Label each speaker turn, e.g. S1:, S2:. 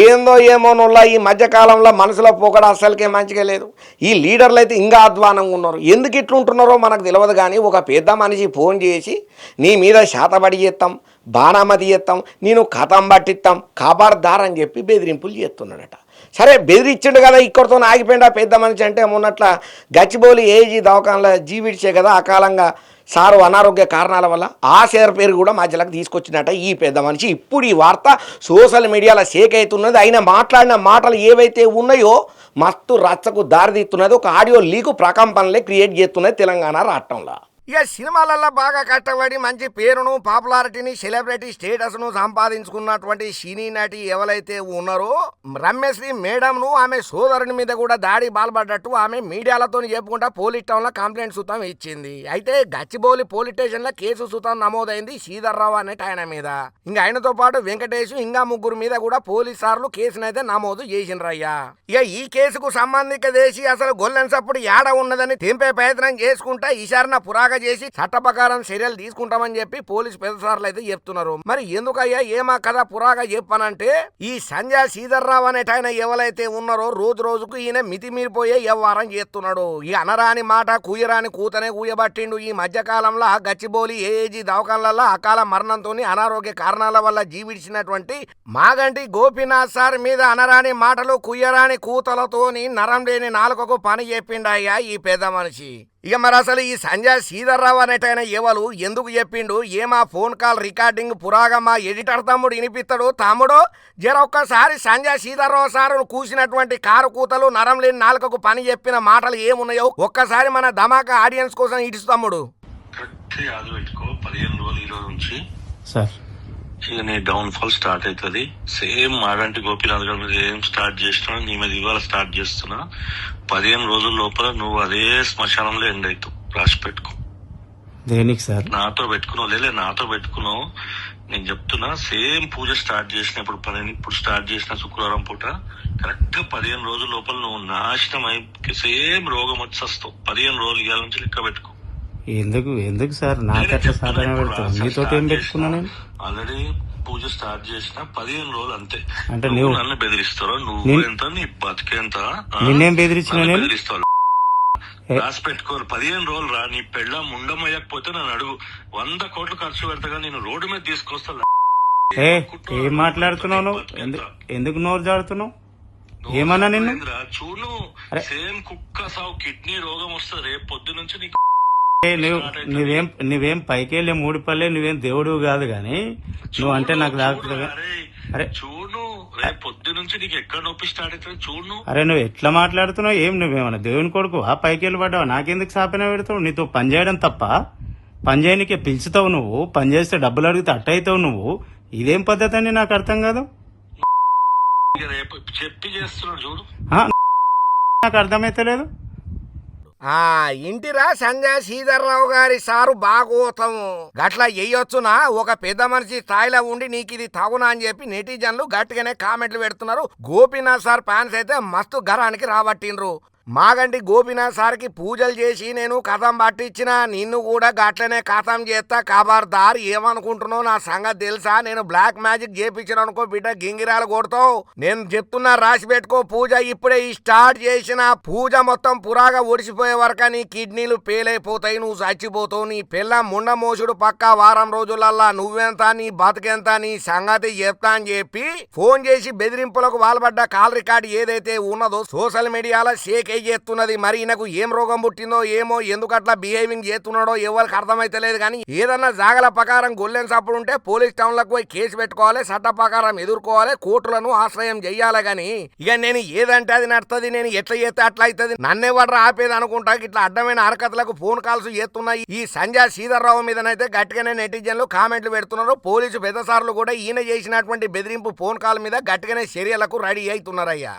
S1: ఏందో ఏమో ఈ మధ్యకాలంలో మనసులో పోకడ అస్సలకే మంచిగా లేదు. ఈ లీడర్లు అయితే ఇంకా అధ్వానంగా ఉన్నారు. ఎందుకు ఇట్లుంటున్నారో మనకు తెలియదు కానీ ఒక పెద్ద మనిషి ఫోన్ చేసి నీ మీద శాతబడి చేస్తాం బాణామతి చేస్తాం నేను కథం పట్టిస్తాం కాపాడదార్ అని చెప్పి బెదిరింపులు చేస్తున్నాడట. సరే బెదిరించిండు కదా ఇక్కడితో ఆగిపోయిండు ఆ పెద్ద మనిషి అంటే మొన్నట్ల గచ్చిబౌలి ఏజీ దవాఖానలో జీవిడిచే కదా అకాలంగా సారు అనారోగ్య కారణాల వల్ల ఆ షేర్ పేరు కూడా మధ్యలోకి తీసుకొచ్చినట్ట ఈ పెద్ద మనిషి. ఇప్పుడు ఈ వార్త సోషల్ మీడియాలో షేక్ అవుతున్నది. ఆయన మాట్లాడిన మాటలు ఏవైతే ఉన్నాయో మస్తు రచ్చకు దారితీస్తున్నది. ఒక ఆడియో లీకు ప్రకంపనలే క్రియేట్ చేస్తున్నది తెలంగాణ రాష్ట్రంలో. ఇక సినిమాలలో బాగా కష్టపడి మంచి పేరును పాపులారిటీని సెలబ్రిటీ స్టేటస్ను సంపాదించుకున్నటువంటి సినీ నటి ఎవరైతే ఉన్నారో రమ్యశ్రీ మేడంను ఆమె సోదరుని మీద కూడా దాడి బాల్పడ్డట్టు ఆమె మీడియాలతో చెప్పుకుంటా పోలీస్ టౌన్లో కంప్లైంట్ సుతం ఇచ్చింది. అయితే గచ్చిబౌలి పోలీస్ స్టేషన్లో కేసు సుతం నమోదైంది శ్రీధర్రావు అనేట ఆయన మీద. ఇంకా ఆయనతో పాటు వెంకటేష్ ఇంకా ముగ్గురు మీద కూడా పోలీసార్లు కేసునైతే నమోదు చేసినరయ్యా ఇక ఈ కేసుకు సంబంధిత దేశీ అసలు గొల్లెన్సప్పుడు ఏడ యాడ ఉన్నదని తెంపే ప్రయత్నం చేసుకుంటా ఈశారణ పురాగ చేసి చట్ట ప్రకారం చర్యలు తీసుకుంటామని చెప్పి పోలీసు పెద్దసార్లు అయితే చెప్తున్నారు. మరి ఎందుకయ్యా ఏమా కథ పురాగా చెప్పానంటే ఈ సంజయ్ శ్రీధర్రావు అనేట ఆయన ఎవరైతే ఉన్నారో రోజు రోజుకు ఈయన మితిమీరిపోయే వ్యవహారం చేస్తున్నాడు. ఈ అనరాని మాట కూయరాని కూతనే కూయబట్టిండు. ఈ మధ్య కాలంలో గచ్చిబోలి ఏఏజీ దవాఖానలలో అకాల మరణంతో అనారోగ్య కారణాల వల్ల జీవించినటువంటి మాగంటి గోపీనాథ్ సార్ మీద అనరాని మాటలు కుయ్యరాని కూతలతోని నరం లేని నాలుకకు పని చెప్పిండయ్యా ఈ పెద్ద మనిషి. ఇక మరి అసలు ఈ సంజయ్ శ్రీధర్రావు అనేటైన ఎవరు ఎందుకు చెప్పిండు? ఏమా ఫోన్ కాల్ రికార్డింగ్ పురాగా మా ఎడిటర్ తమ్ముడు వినిపిస్తాడు తమ్ముడు జర ఒక్కసారి సంజయ్ శ్రీధర్రావు సార్ కూసినటువంటి కారు కూతలు నరం లేని నాలుకకు పని చెప్పిన మాటలు ఏమున్నాయో ఒక్కసారి మన ధమాకా ఆడియన్స్ కోసం ఇటు తమ్ముడు.
S2: కరెక్ట్ యాద పెట్టుకో పదిహేను రోజులు ఈ రోజు నుంచి
S3: సార్.
S2: నీ డౌన్ ఫాల్ స్టార్ట్ అవుతుంది. సేమ్ మాగంటి గోపీనాథ్ గారి ఏం స్టార్ట్ చేసినా నీ మీద ఇవాళ స్టార్ట్ చేస్తున్నా పదిహేను రోజుల లోపల నువ్వు అదే శ్మశానంలో ఎండ్ అవుతావు. రాసి పెట్టుకో.
S3: దేనికి సార్?
S2: నాతో పెట్టుకున్నావు. లేలే నాతో పెట్టుకున్నావు. నేను చెప్తున్నా సేమ్ పూజ స్టార్ట్ చేసిన ఇప్పుడు పది ఇప్పుడు స్టార్ట్ చేసిన శుక్రవారం పూట కరెక్ట్గా పదిహేను రోజుల లోపల నువ్వు నాశనం అయి సేమ్ రోగం వచ్చి వస్తావు పదిహేను రోజులు ఇవాళ నుంచి లెక్క పెట్టుకో.
S3: ఎందుకు ఎందుకు సార్? నాకు అట్లా సాధన పెడతావు నీతో ఏం పెట్టుకున్నా నేను?
S2: ఆల్రెడీ పూజ స్టార్ట్ చేసిన పదిహేను రోజులు అంతే.
S3: అంటే
S2: నువ్వు నన్ను బెదిరిస్తారో నువ్వు ఎంత? నీ బతికేంత?
S3: నిన్నేం బెదిరించిన?
S2: బెదిరిస్తావు? రాసి పెట్టుకోరు పదిహేను రోజులు రా. నీ పెళ్ళ ముండమయ్యకపోతే నన్ను అడుగు. వంద కోట్లు ఖర్చు పెడతాగా నేను రోడ్డు మీద తీసుకొస్తా
S3: ఏ ఏం మాట్లాడుతున్నావు? నువ్వు ఎందుకు నోరు జాడుతున్నావు ఏమన్నా నిన్ను?
S2: చూడు. సేమ్ కుక్క సావు కిడ్నీ రోగం వస్తుంది. రేపు పొద్దు నుంచి నీకు
S3: నువ్వు నువ్వేం నువ్వేం పైకి వెళ్ళే మూడు పల్లె నువ్వేం దేవుడు కాదు గాని. నువ్వు అంటే నాకు
S2: అరే. చూడు పొద్దు నుంచి నీకు ఎక్కడ నొప్పి స్టార్ట్ అవుతుంది చూడు.
S3: అరే నువ్వు ఎట్లా మాట్లాడుతున్నావు? ఏం నువ్వేమన్నా దేవుని కొడుకు? ఆ పైకి వెళ్ళి పడ్డావు నాకెందుకు సాపన పెడతావు? నీతో పని చేయడం తప్ప. పని చేయనికే పిలుచుతావు నువ్వు. పని చేస్తే డబ్బులు అడిగితే అట్ట అవుతావు నువ్వు. ఇదేం పద్ధతి అని నాకు అర్థం కాదు.
S2: చెప్పి చేస్తున్నాడు చూడు.
S3: నాకు అర్థమైతలేదు
S1: ఇంటిరా సంజయ్ శ్రీధర్రావు గారి సారు బాగోతం గట్లా ఎయ్యొచ్చునా? ఒక పెద్ద మనిషి స్థాయిలో ఉండి నీకు ఇది తగునా అని చెప్పి నెటిజన్లు గట్టిగానే కామెంట్లు పెడుతున్నారు. గోపీనాథ్ సార్ ఫ్యాన్స్ అయితే మస్తు గరానికి రాబట్టిండ్రు. మాగంటి గోపినాథ్ సార్కి పూజలు చేసి నేను కథం పట్టించిన నిన్ను కూడా గట్లనే కథం చేస్తా ఖబర్దార్ ఏమనుకుంటున్నావు? నా సంగతి తెలుసా? నేను బ్లాక్ మ్యాజిక్ చేపించిన అనుకో బిడ్డ గింగిరాలు కొడతావు. నేను చెప్తున్నా రాసి పెట్టుకో. పూజ ఇప్పుడే ఈ స్టార్ట్ చేసిన పూజ మొత్తం పురాగా ఒడిసిపోయే వరకు నీ కిడ్నీలు పేలైపోతాయి నువ్వు చచ్చిపోతావు. నీ పిల్ల ముండ మోసుడు పక్క వారం రోజులల్లా నువ్వెంత నీ బతికెంత నీ సంగతి చెప్తా అని చెప్పి ఫోన్ చేసి బెదిరింపులకు పాల్పడ్డ కాల్ రికార్డ్ ఏదైతే ఉన్నదో సోషల్ మీడియాలో షేక్ అయ్యి చేస్తున్నది? మరి ఈయనకు ఏం రోగం పుట్టిందో ఏమో ఎందుకు అట్లా బిహేవింగ్ చేస్తున్నాడో ఎవరికి అర్థమైతలేదు కానీ ఏదన్నా జాగల ప్రకారం గొల్లెన్ సప్పుడు ఉంటే పోలీస్ టౌన్లకు పోయి కేసు పెట్టుకోవాలి చట్ట ప్రకారం ఎదుర్కోవాలి కోర్టులను ఆశ్రయం చెయ్యాలి కానీ ఇక నేను ఏదంటే అది నడుతుంది నేను ఎట్లా చేస్తే అట్లా అవుతుంది నన్నెవడ్రా ఆపేది అనుకుంటా? ఇట్లా అడ్డమైన హరకతులకు ఫోన్ కాల్స్ చేస్తున్నాయి. ఈ సంజయ్ శ్రీధర్రావు మీదనైతే గట్టిగానే నెటిజన్లు కామెంట్లు పెడుతున్నారు. పోలీసు పెద్దసార్లు కూడా ఈయన చేసినటువంటి బెదిరింపు ఫోన్ కాల్ మీద గట్టిగానే చర్యలకు రెడీ అవుతున్నారయ్యా.